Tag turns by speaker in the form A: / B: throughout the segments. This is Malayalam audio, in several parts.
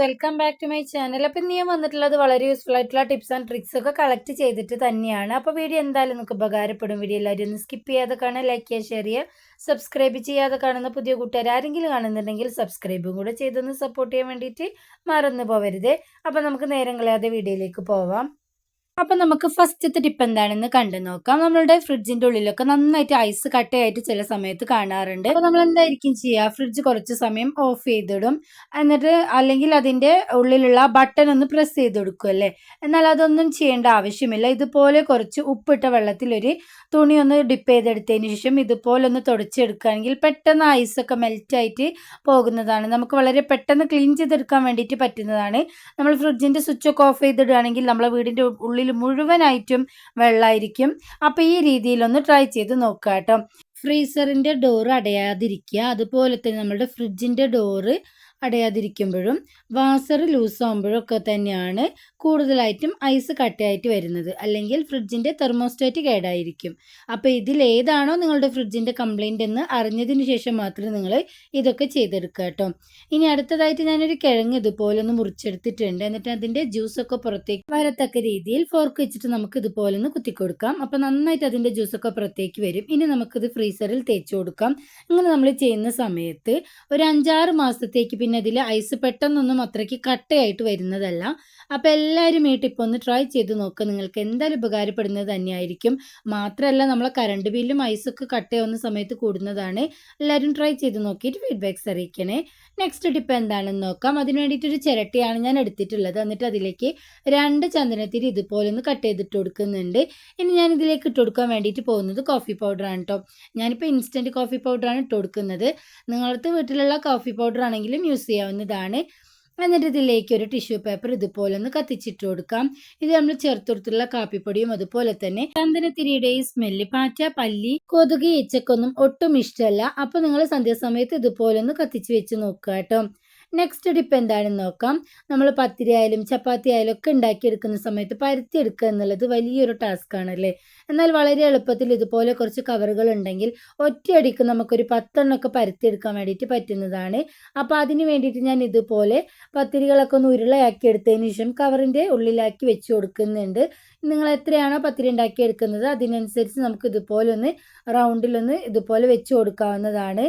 A: Welcome back to my channel. അപ്പം ഇന്ന് ഞാൻ വന്നിട്ടുള്ളത് വളരെ യൂസ്ഫുൾ ആയിട്ടുള്ള ടിപ്സ് ആൻഡ് ട്രിക്സ് ഒക്കെ കളക്ട് ചെയ്തിട്ട് തന്നെയാണ്. അപ്പോൾ വീഡിയോ എന്തായാലും നമുക്ക് ഉപകാരപ്പെടും. വീഡിയോ എല്ലാവരും ഒന്ന് സ്കിപ്പ് ചെയ്യാതെ കാണുക ലൈക്ക് ചെയ്യുക ഷെയർ ചെയ്യുക സബ്സ്ക്രൈബ് ചെയ്യാതെ കാണുന്ന പുതിയ കൂട്ടുകാർ ആരെങ്കിലും കാണുന്നുണ്ടെങ്കിൽ സബ്സ്ക്രൈബും കൂടെ ചെയ്തൊന്ന് സപ്പോർട്ട് ചെയ്യാൻ വേണ്ടിയിട്ട് മറന്നു പോവരുത് അപ്പോൾ നമുക്ക് നേരം കളയാതെ വീഡിയോയിലേക്ക് പോവാം. അപ്പൊ നമുക്ക് ഫസ്റ്റത്തെ ടിപ്പ് എന്താണെന്ന് കണ്ടു നോക്കാം. നമ്മളുടെ ഫ്രിഡ്ജിന്റെ ഉള്ളിലൊക്കെ നന്നായിട്ട് ഐസ് കട്ടയായിട്ട് ചില സമയത്ത് കാണാറുണ്ട്. അപ്പൊ നമ്മൾ എന്തായിരിക്കും ചെയ്യുക ഫ്രിഡ്ജ് കുറച്ച് സമയം ഓഫ് ചെയ്തിടും. എന്നിട്ട് അല്ലെങ്കിൽ അതിന്റെ ഉള്ളിലുള്ള ബട്ടൺ ഒന്ന് പ്രസ് ചെയ്ത് കൊടുക്കും അല്ലേ? എന്നാൽ അതൊന്നും ചെയ്യേണ്ട ആവശ്യമില്ല. ഇതുപോലെ കുറച്ച് ഉപ്പിട്ട വെള്ളത്തിൽ ഒരു തുണി ഒന്ന് ഡിപ്പ് ചെയ്തെടുത്തതിന് ശേഷം ഇതുപോലെ ഒന്ന് തുടച്ചെടുക്കുകയാണെങ്കിൽ പെട്ടെന്ന് ഐസൊക്കെ മെൽറ്റ് ആയിട്ട് പോകുന്നതാണ്. നമുക്ക് വളരെ പെട്ടെന്ന് ക്ലീൻ ചെയ്തെടുക്കാൻ വേണ്ടിയിട്ട് പറ്റുന്നതാണ്. നമ്മൾ ഫ്രിഡ്ജിന്റെ സ്വിച്ച് ഒക്കെ ഓഫ് ചെയ്തിടുകയാണെങ്കിൽ നമ്മളെ വീടിന്റെ ഉള്ളിൽ മുഴുവനായിട്ടും വെള്ളമായിരിക്കും അപ്പോൾ ഈ രീതിയിലൊന്ന് ട്രൈ ചെയ്ത് നോക്കുക കേട്ടോ ഫ്രീസറിന്റെ ഡോറ് അടയാതിരിക്കുക. അതുപോലെ തന്നെ നമ്മുടെ ഫ്രിഡ്ജിന്റെ ഡോറ് അടയാതിരിക്കുമ്പോഴും വാസർ ലൂസ് ആകുമ്പോഴും ഒക്കെ തന്നെയാണ് കൂടുതലായിട്ടും ഐസ് കട്ടയായിട്ട് വരുന്നത്. അല്ലെങ്കിൽ ഫ്രിഡ്ജിന്റെ തെർമോസ്റ്റാറ്റ് കേടായിരിക്കും. അപ്പോൾ ഇതിലേതാണോ നിങ്ങളുടെ ഫ്രിഡ്ജിന്റെ കംപ്ലൈന്റ് എന്ന് അറിഞ്ഞതിന് ശേഷം മാത്രമേ നിങ്ങൾ ഇതൊക്കെ ചെയ്തെടുക്കുക കേട്ടോ. ഇനി അടുത്തതായിട്ട് ഞാനൊരു കിഴങ്ങ് ഇതുപോലെ ഒന്ന് മുറിച്ചെടുത്തിട്ടുണ്ട്. എന്നിട്ട് അതിന്റെ ജ്യൂസൊക്കെ പുറത്തേക്ക് വരത്തക്ക രീതിയിൽ ഫോർക്ക് വെച്ചിട്ട് നമുക്ക് ഇതുപോലെ ഒന്ന് കുത്തി കൊടുക്കാം അപ്പോൾ നന്നായിട്ട് അതിന്റെ ജ്യൂസൊക്കെ പുറത്തേക്ക് വരും. ഇനി നമുക്കിത് ഫ്രീസറിൽ തേച്ച് കൊടുക്കാം. ഇങ്ങനെ നമ്മൾ ചെയ്യുന്ന സമയത്ത് ഒരു അഞ്ചാറ് മാസത്തേക്ക് പിന്നെ അതിൽ ഐസ് പെട്ടെന്നൊന്നും അത്രയ്ക്ക് കട്ടയായിട്ട് വരുന്നതല്ല. അപ്പോൾ എല്ലാവരും ഈ ടിപ്പ് ഒന്ന് ട്രൈ ചെയ്ത് നോക്ക്. നിങ്ങൾക്ക് എന്തായാലും ഉപകാരപ്പെടുന്നത്? തന്നെയായിരിക്കും മാത്രമല്ല നമ്മളെ കറണ്ട് ബില്ലും ഐസൊക്കെ കട്ട് ചെയ്യുന്ന സമയത്ത് കൂടുന്നതാണ്. എല്ലാവരും ട്രൈ ചെയ്ത് നോക്കിയിട്ട് ഫീഡ്ബാക്ക്സ് അറിയിക്കണേ. നെക്സ്റ്റ് ടിപ്പ് എന്താണെന്ന് നോക്കാം. അതിന് വേണ്ടിയിട്ടൊരു ചിരട്ടിയാണ് ഞാൻ എടുത്തിട്ടുള്ളത്. എന്നിട്ട് അതിലേക്ക് രണ്ട് ചന്ദനത്തിരി ഇതുപോലെ ഒന്ന് കട്ട് ചെയ്തിട്ട് കൊടുക്കുന്നുണ്ട്. ഇനി ഞാൻ ഇതിലേക്ക് ഇട്ട് കൊടുക്കാൻ വേണ്ടിയിട്ട് പോകുന്നത് കോഫി പൗഡറാണ് കേട്ടോ ഞാനിപ്പോൾ ഇൻസ്റ്റന്റ് കോഫി പൗഡറാണ് ഇട്ട് കൊടുക്കുന്നത്. നിങ്ങളുടെ വീട്ടിലുള്ള കോഫി പൗഡർ ആണെങ്കിലും യൂസ് ചെയ്യാവുന്നതാണ്. എന്നിട്ട് ഇതിലേക്ക് ഒരു ടിഷ്യൂ പേപ്പർ ഇതുപോലെ ഒന്ന് കത്തിച്ചിട്ട് കൊടുക്കാം. ഇത് നമ്മൾ ചേർത്തെടുത്തുള്ള കാപ്പിപ്പൊടിയും അതുപോലെ തന്നെ ചന്ദനത്തിരിയുടെ ഈ സ്മെല്ല് പാറ്റ പല്ലി കൊതുക് ഈച്ചക്കൊന്നും ഒട്ടും ഇഷ്ടമല്ല. അപ്പോൾ നിങ്ങൾ സന്ധ്യാസമയത്ത് ഇതുപോലെ ഒന്ന് കത്തിച്ച് വെച്ച് നോക്കുക കേട്ടോ. നെക്സ്റ്റ് ടിപ്പ് എന്താണെന്ന് നോക്കാം. നമ്മൾ പത്തിരി ആയാലും ചപ്പാത്തി ആയാലും ഒക്കെ ഉണ്ടാക്കിയെടുക്കുന്ന സമയത്ത് പരത്തി എടുക്കുക എന്നുള്ളത് വലിയൊരു ടാസ്ക് അല്ലേ? എന്നാൽ വളരെ എളുപ്പത്തിൽ ഇതുപോലെ കുറച്ച് കവറുകൾ ഉണ്ടെങ്കിൽ ഒറ്റയടിക്ക് നമുക്കൊരു പത്തെണ്ണമൊക്കെ പരത്തിയെടുക്കാൻ വേണ്ടിയിട്ട് പറ്റുന്നതാണ്. അപ്പോൾ അതിന് വേണ്ടിയിട്ട് ഞാൻ ഇതുപോലെ പത്തിരികളൊക്കെ ഒന്ന് ഉരുളയാക്കി എടുത്തതിന് ശേഷം കവറിന്റെ ഉള്ളിലാക്കി വെച്ച് കൊടുക്കുന്നുണ്ട്. നിങ്ങൾ എത്രയാണോ പത്തിരി ഉണ്ടാക്കിയെടുക്കുന്നത് അതിനനുസരിച്ച് നമുക്ക് ഇതുപോലെ ഒന്ന് റൗണ്ടിലൊന്ന് ഇതുപോലെ വെച്ച് കൊടുക്കാവുന്നതാണ്.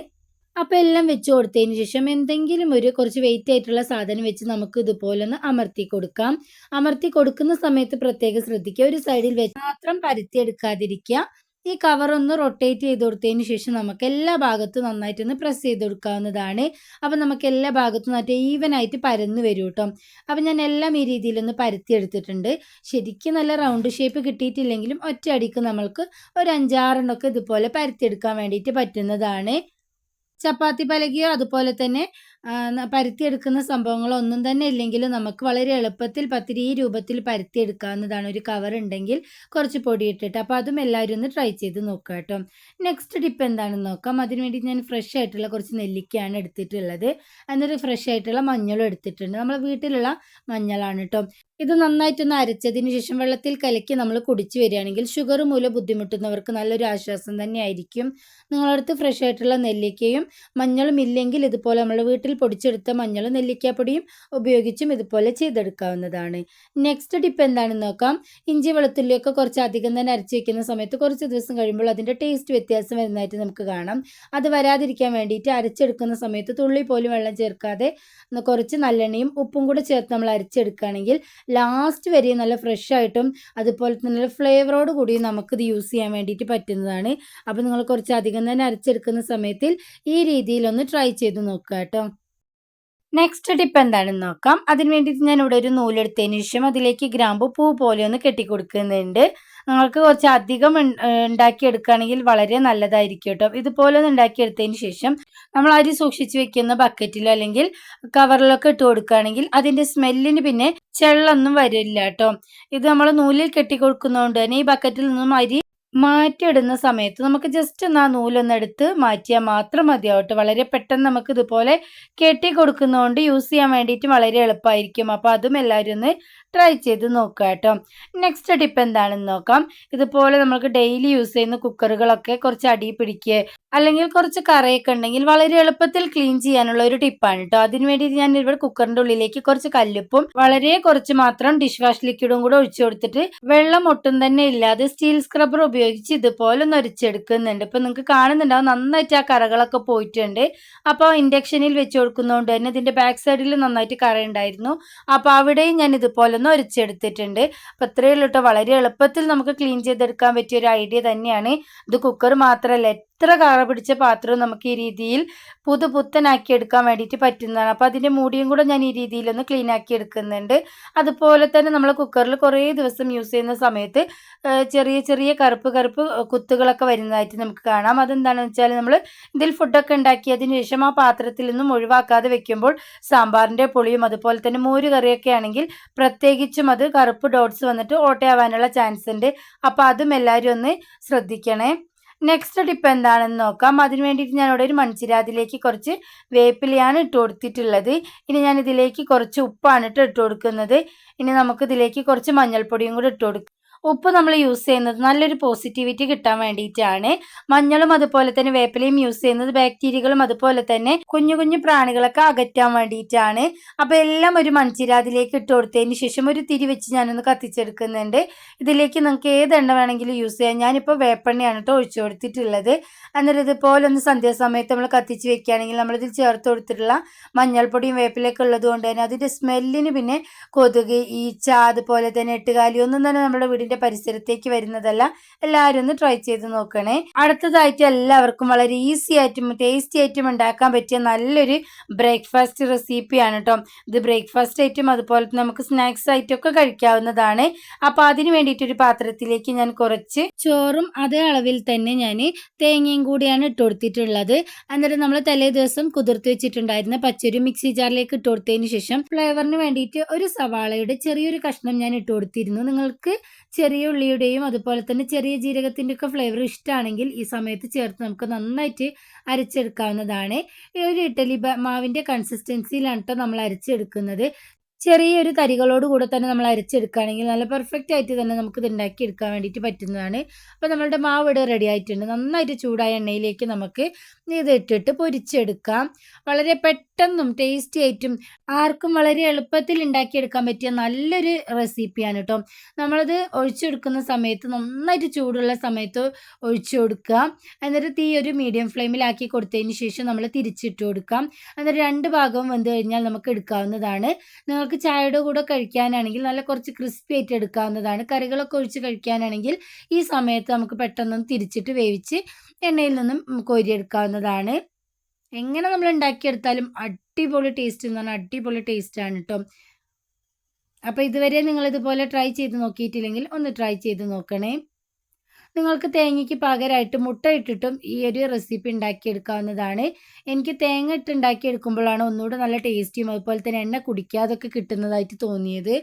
A: അപ്പോൾ എല്ലാം വെച്ച് കൊടുത്തതിന് ശേഷം എന്തെങ്കിലും ഒരു കുറച്ച് വെയിറ്റ് ആയിട്ടുള്ള സാധനം വെച്ച് നമുക്ക് ഇതുപോലെ ഒന്ന് അമർത്തി കൊടുക്കാം. അമർത്തി കൊടുക്കുന്ന സമയത്ത് പ്രത്യേകം ശ്രദ്ധിക്കുക. ഒരു സൈഡിൽ വെച്ച് മാത്രം പരത്തി എടുക്കാതിരിക്കുക. ഈ കവർ ഒന്ന് റൊട്ടേറ്റ് ചെയ്ത് കൊടുത്തതിന് ശേഷം നമുക്ക് എല്ലാ ഭാഗത്തും നന്നായിട്ടൊന്ന് പ്രസ് ചെയ്ത് കൊടുക്കാവുന്നതാണ്. അപ്പോൾ നമുക്ക് എല്ലാ ഭാഗത്തും നന്നായിട്ട് ഈവൻ ആയിട്ട് പരന്ന് വരും കേട്ടോ. അപ്പോൾ ഞാൻ എല്ലാം ഈ രീതിയിലൊന്ന് പരത്തി എടുത്തിട്ടുണ്ട്. ശരിക്കും നല്ല റൗണ്ട് ഷേപ്പ് കിട്ടിയിട്ടില്ലെങ്കിലും ഒറ്റ അടിക്ക് നമ്മൾക്ക് ഒരു അഞ്ചാറെണ്ണമൊക്കെ ഇതുപോലെ പരത്തിയെടുക്കാൻ വേണ്ടിയിട്ട് പറ്റുന്നതാണ്. ചപ്പാത്തി പലകിയോ അതുപോലെ തന്നെ പരത്തിയെടുക്കുന്ന സംഭവങ്ങളൊന്നും തന്നെ ഇല്ലെങ്കിലും നമുക്ക് വളരെ എളുപ്പത്തിൽ പത്തിരി ഈ രൂപത്തിൽ പരത്തിയെടുക്കാവുന്നതാണ്. ഒരു കവർ ഉണ്ടെങ്കിൽ കുറച്ച് പൊടി ഇട്ടിട്ട് അപ്പോൾ അതും എല്ലാവരും ഒന്ന് ട്രൈ ചെയ്ത് നോക്കുക കേട്ടോ. നെക്സ്റ്റ് ടിപ്പ് എന്താണെന്ന് നോക്കാം. അതിനുവേണ്ടി ഞാൻ ഫ്രഷ് ആയിട്ടുള്ള കുറച്ച് നെല്ലിക്കയാണ് എടുത്തിട്ടുള്ളത്. എന്നിട്ട് ഫ്രഷ് ആയിട്ടുള്ള മഞ്ഞളും എടുത്തിട്ടുണ്ട്. നമ്മളെ വീട്ടിലുള്ള മഞ്ഞളാണ് കേട്ടോ. ഇത് നന്നായിട്ടൊന്ന് അരച്ചതിന് ശേഷം വെള്ളത്തിൽ കലക്കി നമ്മൾ കുടിച്ചു വരികയാണെങ്കിൽ ഷുഗർ മൂലം ബുദ്ധിമുട്ടുന്നവർക്ക് നല്ലൊരു ആശ്വാസം തന്നെയായിരിക്കും നിങ്ങളടുത്ത് ഫ്രഷ് ആയിട്ടുള്ള നെല്ലിക്കയും മഞ്ഞളും ഇല്ലെങ്കിൽ ഇതുപോലെ നമ്മൾ വീട്ടിൽ പൊടിച്ചെടുത്ത മഞ്ഞളും നെല്ലിക്കാപ്പൊടിയും ഉപയോഗിച്ചും ഇതുപോലെ ചെയ്തെടുക്കാവുന്നതാണ്. നെക്സ്റ്റ് ടിപ്പ് എന്താണെന്ന് നോക്കാം. ഇഞ്ചി വെളുത്തുള്ളിയൊക്കെ കുറച്ച് അധികം തന്നെ അരച്ച് വയ്ക്കുന്ന സമയത്ത് കുറച്ച് ദിവസം കഴിയുമ്പോൾ അതിന്റെ ടേസ്റ്റ് വ്യത്യാസം വരുന്നതായിട്ട് നമുക്ക് കാണാം. അത് വരാതിരിക്കാൻ വേണ്ടിയിട്ട് അരച്ചെടുക്കുന്ന സമയത്ത് തുള്ളി പോലും വെള്ളം ചേർക്കാതെ കുറച്ച് നല്ലെണ്ണയും ഉപ്പും കൂടെ ചേർത്ത് നമ്മൾ അരച്ചെടുക്കുകയാണെങ്കിൽ ലാസ്റ്റ് വരെ നല്ല ഫ്രഷ് ആയിട്ടും അതുപോലെ തന്നെ നല്ല ഫ്ലേവറോട് കൂടി നമുക്കിത് യൂസ് ചെയ്യാൻ വേണ്ടിയിട്ട് പറ്റുന്നതാണ്. അപ്പോൾ നിങ്ങൾ കുറച്ച് അധികം തന്നെ അരച്ചെടുക്കുന്ന സമയത്തിൽ ഈ രീതിയിലൊന്ന് ട്രൈ ചെയ്ത് നോക്കുക കേട്ടോ. നെക്സ്റ്റ് ടിപ്പ് എന്താണെന്ന് നോക്കാം. അതിന് വേണ്ടിയിട്ട് ഞാൻ ഇവിടെ ഒരു നൂലെടുത്തതിന് ശേഷം അതിലേക്ക് ഗ്രാമ്പു പൂ പോലെ ഒന്ന് കെട്ടിക്കൊടുക്കുന്നുണ്ട്. നിങ്ങൾക്ക് കുറച്ച് അധികം ഉണ്ടാക്കിയെടുക്കുകയാണെങ്കിൽ വളരെ നല്ലതായിരിക്കും കേട്ടോ. ഇതുപോലെ ഒന്ന് ഉണ്ടാക്കിയെടുത്തതിന് ശേഷം നമ്മൾ അരി സൂക്ഷിച്ച് വെക്കുന്ന ബക്കറ്റിലോ അല്ലെങ്കിൽ കവറിലൊക്കെ ഇട്ട് കൊടുക്കുകയാണെങ്കിൽ അതിന്റെ സ്മെല്ലിന് പിന്നെ ചെള്ളൊന്നും വരില്ല കേട്ടോ. ഇത് നമ്മൾ നൂലിൽ കെട്ടിക്കൊടുക്കുന്നതുകൊണ്ട് തന്നെ ഈ ബക്കറ്റിൽ നിന്നും അരി മാറ്റിയിടുന്ന സമയത്ത് നമുക്ക് ജസ്റ്റ് ഒന്ന് ആ നൂലൊന്നെടുത്ത് മാറ്റിയാൽ മാത്രം മതിയാവട്ടെ. വളരെ പെട്ടെന്ന് നമുക്ക് ഇതുപോലെ കെട്ടി കൊടുക്കുന്നതുകൊണ്ട് യൂസ് ചെയ്യാൻ വേണ്ടിയിട്ട് വളരെ എളുപ്പമായിരിക്കും അപ്പോൾ അതും എല്ലാവരും ഒന്ന് ട്രൈ ചെയ്ത് നോക്കുക കേട്ടോ. നെക്സ്റ്റ് ടിപ്പ് എന്താണെന്ന് നോക്കാം. ഇതുപോലെ നമുക്ക് ഡെയിലി യൂസ് ചെയ്യുന്ന കുക്കറുകളൊക്കെ കുറച്ച് അടി പിടിക്കുക. അല്ലെങ്കിൽ കുറച്ച് കറയൊക്കെ ഉണ്ടെങ്കിൽ വളരെ എളുപ്പത്തിൽ ക്ലീൻ ചെയ്യാനുള്ള ഒരു ടിപ്പാണ് കേട്ടോ അതിന് വേണ്ടിയിട്ട് ഞാൻ ഇവിടെ കുക്കറിന്റെ ഉള്ളിലേക്ക് കുറച്ച് കല്ലുപ്പും വളരെ കുറച്ച് മാത്രം ഡിഷ് വാഷ് ലിക്വിഡും കൂടെ ഒഴിച്ചു കൊടുത്തിട്ട് വെള്ളം ഒട്ടും തന്നെ ഇല്ലാതെ സ്റ്റീൽ സ്ക്രബ്ബർ ഉപയോഗിച്ച് ഇതുപോലെ ഒന്ന് ഒരിച്ചെടുക്കുന്നുണ്ട് ഇപ്പൊ നിങ്ങൾക്ക് കാണുന്നുണ്ടാവും നന്നായിട്ട് ആ കറകളൊക്കെ പോയിട്ടുണ്ട്. അപ്പോൾ ഇൻഡക്ഷനിൽ വെച്ച് കൊടുക്കുന്നതുകൊണ്ട് തന്നെ ഇതിന്റെ ബാക്ക് സൈഡിൽ നന്നായിട്ട് കറ ഉണ്ടായിരുന്നു. അപ്പോൾ അവിടെയും ഞാൻ ഇതുപോലെ ഒന്ന് ഒരിച്ചെടുത്തിട്ടുണ്ട് അപ്പൊ ഇത്രയേ ഉള്ളൂ വളരെ എളുപ്പത്തിൽ നമുക്ക് ക്ലീൻ ചെയ്തെടുക്കാൻ പറ്റിയ ഒരു ഐഡിയ തന്നെയാണ്. ഇത് കുക്കർ മാത്രമല്ല എത്ര കറ പിടിച്ച പാത്രം നമുക്ക് ഈ രീതിയിൽ പുതുപുത്തനാക്കി എടുക്കാൻ വേണ്ടിയിട്ട് പറ്റുന്നതാണ്. അപ്പോൾ അതിന്റെ മൂടിയും കൂടെ ഞാൻ ഈ രീതിയിലൊന്ന് ക്ലീൻ ആക്കി എടുക്കുന്നുണ്ട്. അതുപോലെ തന്നെ നമ്മൾ കുക്കറിൽ കുറേ ദിവസം യൂസ് ചെയ്യുന്ന സമയത്ത് ചെറിയ ചെറിയ കറുപ്പ് കറുപ്പ് കുത്തുകളൊക്കെ വരുന്നതായിട്ട് നമുക്ക് കാണാം. അതെന്താണെന്ന് വെച്ചാൽ നമ്മൾ ഇതിൽ ഫുഡൊക്കെ ഉണ്ടാക്കിയതിന് ശേഷം ആ പാത്രത്തിൽ നിന്നും ഒഴിവാക്കാതെ വെക്കുമ്പോൾ സാമ്പാറിന്റെ പൊളിയും അതുപോലെ തന്നെ മോര് കറിയൊക്കെ ആണെങ്കിൽ പ്രത്യേകിച്ചും അത് കറുപ്പ് ഡോട്ട്സ് വന്നിട്ട് ഓട്ടയാവാനുള്ള ചാൻസ് ഉണ്ട്. അപ്പോൾ അതും എല്ലാവരും ഒന്ന് ശ്രദ്ധിക്കണേ. നെക്സ്റ്റ് ടിപ്പ് എന്താണെന്ന് നോക്കാം. അതിന് വേണ്ടിയിട്ട് ഞാൻ ഇവിടെ ഒരു മൺചിരാതിലേക്ക് കുറച്ച് വേപ്പിലയാണ് ഇട്ട് കൊടുത്തിട്ടുള്ളത്. ഇനി ഞാൻ ഇതിലേക്ക് കുറച്ച് ഉപ്പാണ് ഇട്ട് ഇട്ട് കൊടുക്കുന്നത്. ഇനി നമുക്ക് ഇതിലേക്ക് കുറച്ച് മഞ്ഞൾപ്പൊടിയും കൂടി ഇട്ട് കൊടുക്കാം. ഉപ്പ് നമ്മൾ യൂസ് ചെയ്യുന്നത് നല്ലൊരു പോസിറ്റിവിറ്റി കിട്ടാൻ വേണ്ടിയിട്ടാണ്. മഞ്ഞളും അതുപോലെ തന്നെ വേപ്പിലയും യൂസ് ചെയ്യുന്നത് ബാക്ടീരിയകളും അതുപോലെ തന്നെ കുഞ്ഞു കുഞ്ഞു പ്രാണികളൊക്കെ അകറ്റാൻ വേണ്ടിയിട്ടാണ്. അപ്പോൾ എല്ലാം ഒരു മൺചിരാതിലേക്ക് ഇട്ട് കൊടുത്തതിന് ശേഷം ഒരു തിരി വെച്ച് ഞാനൊന്ന് കത്തിച്ചെടുക്കുന്നുണ്ട്. ഇതിലേക്ക് നിങ്ങൾക്ക് ഏത് എണ്ണ വേണമെങ്കിലും യൂസ് ചെയ്യാം. ഞാനിപ്പോൾ വേപ്പെണ്ണയാണ് കേട്ടോ ഒഴിച്ചു കൊടുത്തിട്ടുള്ളത്. എന്നിട്ട് ഇതുപോലെ ഒന്ന് സന്ധ്യാസമയത്ത് നമ്മൾ കത്തിച്ച് വെക്കുകയാണെങ്കിൽ നമ്മളിതിൽ ചേർത്ത് കൊടുത്തിട്ടുള്ള മഞ്ഞൾപ്പൊടിയും വേപ്പിലൊക്കെ ഉള്ളത് കൊണ്ട് തന്നെ അതിന്റെ സ്മെല്ലിന് പിന്നെ കൊതുക് ഈച്ച അതുപോലെ തന്നെ എട്ടുകാലി ഒന്നും തന്നെ നമ്മുടെ വീടിന്റെ പരിസരത്തേക്ക് വരുന്നതല്ല എല്ലാവരും ഒന്ന് ട്രൈ ചെയ്ത് നോക്കണേ. അടുത്തതായിട്ട് എല്ലാവർക്കും വളരെ ഈസി ആയിട്ടും ടേസ്റ്റി ആയിട്ടും ഉണ്ടാക്കാൻ പറ്റിയ നല്ലൊരു ബ്രേക്ക്ഫാസ്റ്റ് റെസിപ്പിയാണ് കേട്ടോ ഇത് ബ്രേക്ക്ഫാസ്റ്റ് ആയിട്ടും അതുപോലെ നമുക്ക് സ്നാക്സ് ആയിട്ടും ഒക്കെ കഴിക്കാവുന്നതാണ്. അപ്പോൾ അതിന് വേണ്ടിയിട്ട് ഒരു പാത്രത്തിലേക്ക് ഞാൻ കുറച്ച് ചോറും അതേ അളവിൽ തന്നെ ഞാൻ തേങ്ങയും കൂടിയാണ് ഇട്ട് കൊടുത്തിട്ടുള്ളത്. എന്നിട്ട് നമ്മൾ തലേ ദിവസം കുതിർത്ത് വെച്ചിട്ടുണ്ടായിരുന്ന പച്ചരി മിക്സി ജാറിലേക്ക് ഇട്ട് കൊടുത്തതിന് ശേഷം ഫ്ലേവറിന് വേണ്ടിയിട്ട് ഒരു സവാളയുടെ ചെറിയൊരു കഷ്ണം ഞാൻ ഇട്ട് കൊടുത്തിരുന്നു. നിങ്ങൾക്ക് ചെറിയ ഉള്ളിയുടെയും അതുപോലെ തന്നെ ചെറിയ ജീരകത്തിന്റെ ഒക്കെ ഫ്ലേവർ ഇഷ്ടമാണെങ്കിൽ ഈ സമയത്ത് ചേർത്ത് നമുക്ക് നന്നായിട്ട് അരച്ചെടുക്കാവുന്നതാണ്. ഒരു ഇഡ്ഡലി മാവിന്റെ കൺസിസ്റ്റൻസിയിലാണ് കേട്ടോ നമ്മൾ അരച്ചെടുക്കുന്നത്. ചെറിയൊരു തരികളോട് കൂടെ തന്നെ നമ്മൾ അരച്ചെടുക്കുകയാണെങ്കിൽ നല്ല പെർഫെക്റ്റ് ആയിട്ട് തന്നെ നമുക്ക് ഇത് എടുക്കാൻ വേണ്ടിയിട്ട് പറ്റുന്നതാണ്. അപ്പോൾ നമ്മളുടെ മാവ് ഇവിടെ റെഡി ആയിട്ടുണ്ട്. നന്നായിട്ട് ചൂടായ എണ്ണയിലേക്ക് നമുക്ക് ഇത് ഇട്ടിട്ട് പൊരിച്ചെടുക്കാം. വളരെ പെട്ടെന്നും ടേസ്റ്റി ആയിട്ടും ആർക്കും വളരെ എളുപ്പത്തിൽ ഉണ്ടാക്കിയെടുക്കാൻ പറ്റിയ നല്ലൊരു റെസിപ്പിയാണ് കേട്ടോ നമ്മളത് ഒഴിച്ചെടുക്കുന്ന സമയത്ത് നന്നായിട്ട് ചൂടുള്ള സമയത്ത് ഒഴിച്ചു കൊടുക്കുക. എന്നിട്ട് തീ ഒരു മീഡിയം ഫ്ലെയിമിലാക്കി കൊടുത്തതിന് ശേഷം നമ്മൾ തിരിച്ചിട്ട് കൊടുക്കാം. എന്നിട്ട് രണ്ട് ഭാഗവും വെന്ത് കഴിഞ്ഞാൽ നമുക്ക് എടുക്കാവുന്നതാണ്. നിങ്ങൾക്ക് ചായയുടെ കൂടെ കഴിക്കാനാണെങ്കിൽ നല്ല കുറച്ച് ക്രിസ്പി ആയിട്ട് എടുക്കാവുന്നതാണ്. കറികളൊക്കെ ഒഴിച്ച് കഴിക്കാനാണെങ്കിൽ ഈ സമയത്ത് നമുക്ക് പെട്ടെന്ന് തിരിച്ചിട്ട് വേവിച്ച് എണ്ണയിൽ നിന്നും കോരിയെടുക്കാവുന്നതാണ് എങ്ങനെ നമ്മൾ ഉണ്ടാക്കിയെടുത്താലും അടിപൊളി ടേസ്റ്റ് എന്ന് പറഞ്ഞാൽ അടിപൊളി ആണ് കേട്ടോ അപ്പോൾ ഇതുവരെ നിങ്ങൾ ഇതുപോലെ ട്രൈ ചെയ്ത് നോക്കിയിട്ടില്ലെങ്കിൽ ഒന്ന് ട്രൈ ചെയ്ത് നോക്കണേ. നിങ്ങൾക്ക് തേങ്ങയ്ക്ക് പകരമായിട്ട് മുട്ട ഇട്ടിട്ടും ഈ ഒരു റെസിപ്പി ഉണ്ടാക്കിയെടുക്കാവുന്നതാണ്. എനിക്ക് തേങ്ങ ഇട്ട് ഉണ്ടാക്കിയെടുക്കുമ്പോഴാണ് ഒന്നുകൂടെ നല്ല ടേസ്റ്റിയും അതുപോലെ തന്നെ എണ്ണ കുടിക്കാതൊക്കെ കിട്ടുന്നതായിട്ട് തോന്നിയത്.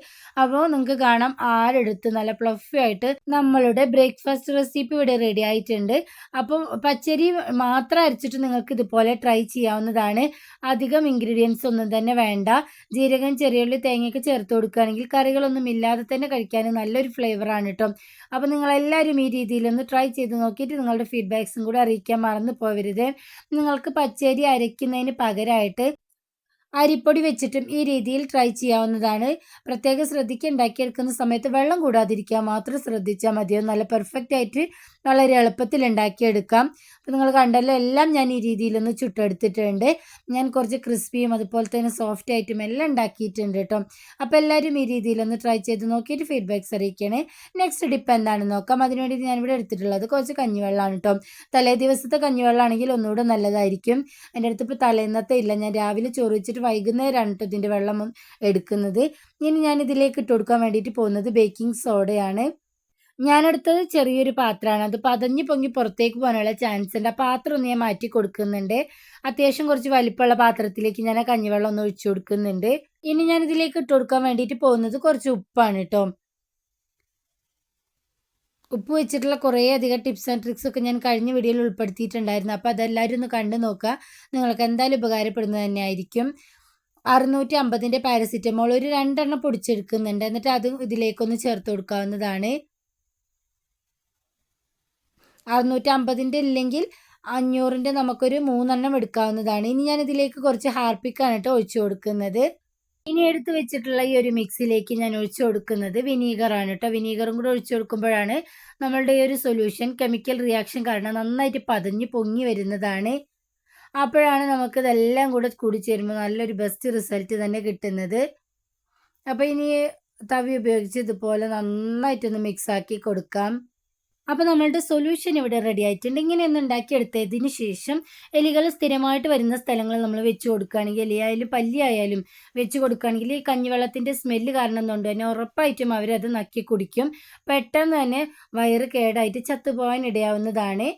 A: അപ്പോൾ നിങ്ങൾക്ക് കാണാം ആരെടുത്ത് നല്ല പ്ലഫി ആയിട്ട് നമ്മളുടെ ബ്രേക്ക്ഫാസ്റ്റ് റെസിപ്പി ഇവിടെ റെഡി ആയിട്ടുണ്ട്. അപ്പം പച്ചരി മാത്രം അരച്ചിട്ട് നിങ്ങൾക്ക് ഇതുപോലെ ട്രൈ ചെയ്യാവുന്നതാണ്. അധികം ഇൻഗ്രീഡിയൻസ് ഒന്നും തന്നെ വേണ്ട. ജീരകം ചെറിയുള്ളി തേങ്ങയൊക്കെ ചേർത്ത് കൊടുക്കുകയാണെങ്കിൽ കറികളൊന്നും ഇല്ലാതെ തന്നെ കഴിക്കാൻ നല്ലൊരു ഫ്ലേവറാണ് കേട്ടോ. അപ്പോൾ നിങ്ങളെല്ലാവരും ഈ രീതിയിലൊന്ന് ട്രൈ ചെയ്ത് നോക്കിയിട്ട് നിങ്ങളുടെ ഫീഡ്ബാക്സും കൂടി അറിയിക്കാൻ മറന്നു പോകരുത് നിങ്ങൾക്ക് പച്ചരി അരയ്ക്കുന്നതിന് പകരമായിട്ട് അരിപ്പൊടി വെച്ചിട്ടും ഈ രീതിയിൽ ട്രൈ ചെയ്യാവുന്നതാണ്. പ്രത്യേകം ശ്രദ്ധിക്കുക ഉണ്ടാക്കിയെടുക്കുന്ന സമയത്ത് വെള്ളം കൂടാതിരിക്കാൻ മാത്രം ശ്രദ്ധിച്ചാൽ മതിയോ? നല്ല പെർഫെക്റ്റ് ആയിട്ട് വളരെ എളുപ്പത്തിൽ ഉണ്ടാക്കിയെടുക്കാം. നിങ്ങൾ കണ്ടല്ലോ എല്ലാം ഞാൻ ഈ രീതിയിലൊന്ന് ചുട്ടെടുത്തിട്ടുണ്ട്. ഞാൻ കുറച്ച് ക്രിസ്പിയും അതുപോലെ തന്നെ സോഫ്റ്റ് ആയിട്ടും എല്ലാം ഉണ്ടാക്കിയിട്ടുണ്ട് കേട്ടോ. അപ്പോൾ എല്ലാവരും ഈ രീതിയിലൊന്ന് ട്രൈ ചെയ്ത് നോക്കിയിട്ട് ഫീഡ്ബാക്ക്സ് അറിയിക്കണേ. നെക്സ്റ്റ് ഡിപ്പ് എന്താണെന്ന് നോക്കാം. അതിനുവേണ്ടി ഞാൻ ഇവിടെ എടുത്തിട്ടുള്ളത് കുറച്ച് കഞ്ഞിവെള്ളമാണ് കേട്ടോ. തലേ ദിവസത്തെ കഞ്ഞിവെള്ളമാണെങ്കിൽ ഒന്നുകൂടെ നല്ലതായിരിക്കും. എന്റെ അടുത്ത് ഇപ്പോൾ തലേന്നത്തെ ഇല്ല. ഞാൻ രാവിലെ ചോറ് വെച്ചിട്ട് വൈകുന്നേരമാണ് കേട്ടോ ഇതിന്റെ വെള്ളം എടുക്കുന്നത്. ഇനി ഞാൻ ഇതിലേക്ക് ഇട്ട് കൊടുക്കാൻ വേണ്ടിയിട്ട് പോകുന്നത് ബേക്കിംഗ് സോഡയാണ് ഞാനെടുത്തത് ചെറിയൊരു പാത്രമാണ്. അത് പതഞ്ഞ് പൊങ്ങി പുറത്തേക്ക് പോകാനുള്ള ചാൻസ് ഉണ്ട്. ആ പാത്രം ഒന്ന് ഞാൻ മാറ്റി കൊടുക്കുന്നുണ്ട്. അത്യാവശ്യം കുറച്ച് വലിപ്പമുള്ള പാത്രത്തിലേക്ക് ഞാൻ ആ കഞ്ഞിവെള്ളം ഒന്ന് ഒഴിച്ചു കൊടുക്കുന്നുണ്ട്. ഇനി ഞാൻ ഇതിലേക്ക് ഇട്ട് കൊടുക്കാൻ വേണ്ടിയിട്ട് പോകുന്നത് കുറച്ച് ഉപ്പാണ് കേട്ടോ ഉപ്പ് വെച്ചിട്ടുള്ള കുറേ അധികം ടിപ്സ് ആൻഡ് ട്രിക്സ് ഒക്കെ ഞാൻ കഴിഞ്ഞ വീഡിയോയിൽ ഉൾപ്പെടുത്തിയിട്ടുണ്ടായിരുന്നു. അപ്പോൾ അതെല്ലാവരും ഒന്ന് കണ്ടു നോക്കുക. നിങ്ങൾക്ക് എന്തായാലും ഉപകാരപ്പെടുന്നത് തന്നെയായിരിക്കും. അറുന്നൂറ്റി അമ്പതിന്റെ പാരസിറ്റമോൾ ഒരു രണ്ടെണ്ണം പൊടിച്ചെടുക്കുന്നുണ്ട്. എന്നിട്ട് അത് ഇതിലേക്കൊന്ന് ചേർത്ത് കൊടുക്കാവുന്നതാണ്. അറുന്നൂറ്റി അമ്പതിന്റെ ഇല്ലെങ്കിൽ അഞ്ഞൂറിന്റെ നമുക്കൊരു മൂന്നെണ്ണം എടുക്കാവുന്നതാണ്. ഇനി ഞാൻ ഇതിലേക്ക് കുറച്ച് ഹാർപ്പിക്കാണ് കേട്ടോ ഒഴിച്ചു കൊടുക്കുന്നത്. ഇനി എടുത്ത് വെച്ചിട്ടുള്ള ഈ ഒരു മിക്സിലേക്ക് ഞാൻ ഒഴിച്ചു കൊടുക്കുന്നത് വിനീഗറാണ് കേട്ടോ. വിനീഗറും കൂടെ ഒഴിച്ചു കൊടുക്കുമ്പോഴാണ് നമ്മളുടെ ഈ ഒരു സൊല്യൂഷൻ കെമിക്കൽ റിയാക്ഷൻ കാരണം നന്നായിട്ട് പതഞ്ഞ് പൊങ്ങി വരുന്നതാണ്. അപ്പോഴാണ് നമുക്ക് ഇതെല്ലാം കൂടെ കൂടി ചേരുമ്പോൾ നല്ലൊരു ബെസ്റ്റ് റിസൾട്ട് തന്നെ കിട്ടുന്നത്. അപ്പോൾ ഇനി തവി ഉപയോഗിച്ച് ഇതുപോലെ നന്നായിട്ടൊന്ന് മിക്സാക്കി കൊടുക്കാം. അപ്പോൾ നമ്മളുടെ സൊല്യൂഷൻ ഇവിടെ റെഡി ആയിട്ടുണ്ട്. ഇങ്ങനെ ഒന്ന് ഉണ്ടാക്കിയെടുത്തതിന് ശേഷം എലികൾ സ്ഥിരമായിട്ട് വരുന്ന സ്ഥലങ്ങൾ നമ്മൾ വെച്ച് കൊടുക്കുകയാണെങ്കിൽ എലിയായാലും പല്ലിയായാലും വെച്ച് കൊടുക്കുകയാണെങ്കിൽ ഈ കഞ്ഞിവെള്ളത്തിന്റെ സ്മെല്ല് കാരണം കൊണ്ട് തന്നെ ഉറപ്പായിട്ടും അവരത് നക്കി കുടിക്കും. പെട്ടെന്ന് തന്നെ വയറ് കേടായിട്ട് ചത്തുപോകാൻ ഇടയാവുന്നതാണ്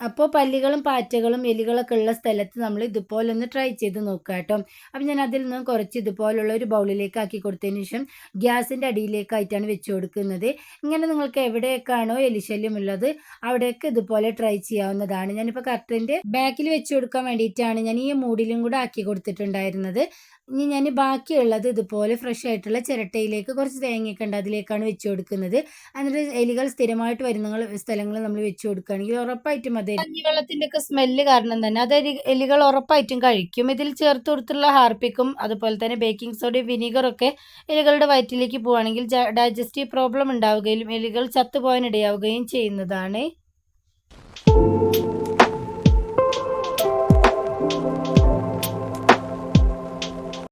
A: അപ്പോൾ പല്ലികളും പാറ്റകളും എലികളൊക്കെ ഉള്ള സ്ഥലത്ത് നമ്മൾ ഇതുപോലെ ഒന്ന് ട്രൈ ചെയ്ത് നോക്കുക കേട്ടോ. അപ്പം ഞാൻ അതിൽ നിന്നും കുറച്ച് ഇതുപോലുള്ള ഒരു ബൗളിലേക്ക് ആക്കി കൊടുത്തതിന് ശേഷം ഗ്യാസിന്റെ അടിയിലേക്കായിട്ടാണ് വെച്ച് കൊടുക്കുന്നത്. ഇങ്ങനെ നിങ്ങൾക്ക് എവിടെയൊക്കെയാണോ എലിശല്യം ഉള്ളത് അവിടെയൊക്കെ ഇതുപോലെ ട്രൈ ചെയ്യാവുന്നതാണ്. ഞാനിപ്പോൾ കർട്ടന്റെ ബാക്കിൽ വെച്ച് കൊടുക്കാൻ വേണ്ടിയിട്ടാണ് ഞാൻ ഈ മൂടിലും കൂടെ ആക്കി കൊടുത്തിട്ടുണ്ടായിരുന്നത്. ഇനി ഞാൻ ബാക്കിയുള്ളത് ഇതുപോലെ ഫ്രഷ് ആയിട്ടുള്ള ചിരട്ടയിലേക്ക് കുറച്ച് തേങ്ങയൊക്കെ ഉണ്ട് അതിലേക്കാണ് വെച്ച് കൊടുക്കുന്നത്. എന്നിട്ട് എലികൾ സ്ഥിരമായിട്ട് വരുന്ന സ്ഥലങ്ങൾ നമ്മൾ വെച്ച് കൊടുക്കുകയാണെങ്കിൽ ഉറപ്പായിട്ടും അതെ. കഞ്ഞിവെള്ളത്തിന്റെ ഒക്കെ സ്മെല്ല് കാരണം തന്നെ അത് എലി- എലികൾ ഉറപ്പായിട്ടും കഴിക്കും. ഇതിൽ ചേർത്ത് കൊടുത്തുള്ള ഹാർപ്പിക്കും അതുപോലെ തന്നെ ബേക്കിംഗ് സോഡയും വിനീഗറൊക്കെ എലികളുടെ വയറ്റിലേക്ക് പോവുകയാണെങ്കിൽ ഡൈജസ്റ്റീവ് പ്രോബ്ലം ഉണ്ടാവുകയും എലികൾ ചത്തുപോകാൻ ഇടയാവുകയും ചെയ്യുന്നതാണ്.